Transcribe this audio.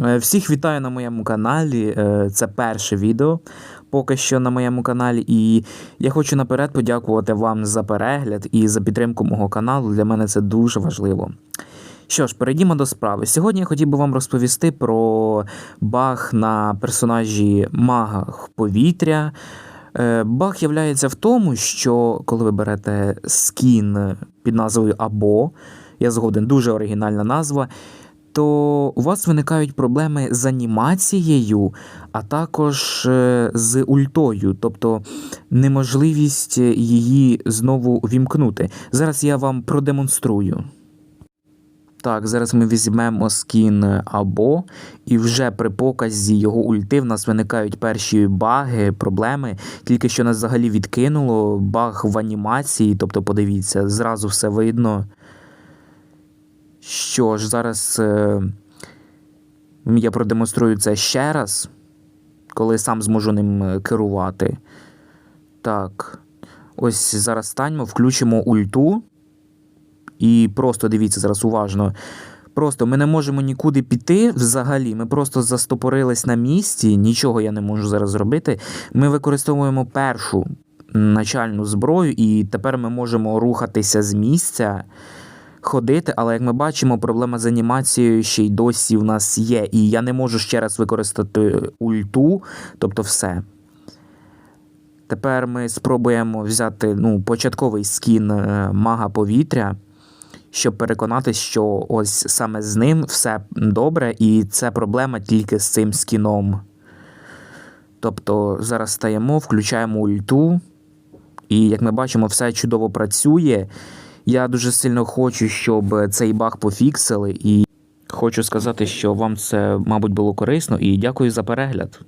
Е, Всіх вітаю на моєму каналі. Е, Це перше відео поки що на моєму каналі. І я хочу наперед подякувати вам за перегляд і за підтримку мого каналу. Для мене це дуже важливо. Що ж, перейдімо до справи. Сьогодні я хотів би вам розповісти про баг на персонажі магах повітря. Е, Баг являється в тому, що коли ви берете скін під назвою Або, я згоден, дуже оригінальна назва, то у вас виникають проблеми з анімацією, а також е, з ультою, тобто неможливість її знову вімкнути. Зараз я вам продемонструю. Так, зараз ми візьмемо скін або, і вже при показі його ульти в нас виникають перші баги, проблеми. Тільки що нас взагалі відкинуло, баг в анімації, тобто подивіться, зразу все видно. Що ж, зараз е, я продемонструю це ще раз, коли сам зможу ним е, керувати. Так, ось зараз станьмо, включимо ульту. І просто дивіться зараз уважно. Просто ми не можемо нікуди піти взагалі. Ми просто застопорились на місці, нічого я не можу зараз зробити. Ми використовуємо першу начальну зброю, і тепер ми можемо рухатися з місця, ходити. Але як ми бачимо, проблема з анімацією ще й досі в нас є. І я не можу ще раз використати ульту, тобто все. Тепер ми спробуємо взяти ну, початковий скін е, мага повітря щоб переконатися, що ось саме з ним все добре, і це проблема тільки з цим скіном. Тобто зараз стаємо, включаємо ульту, і як ми бачимо, все чудово працює. Я дуже сильно хочу, щоб цей баг пофіксили, і хочу сказати, що вам це, мабуть, було корисно, і дякую за перегляд.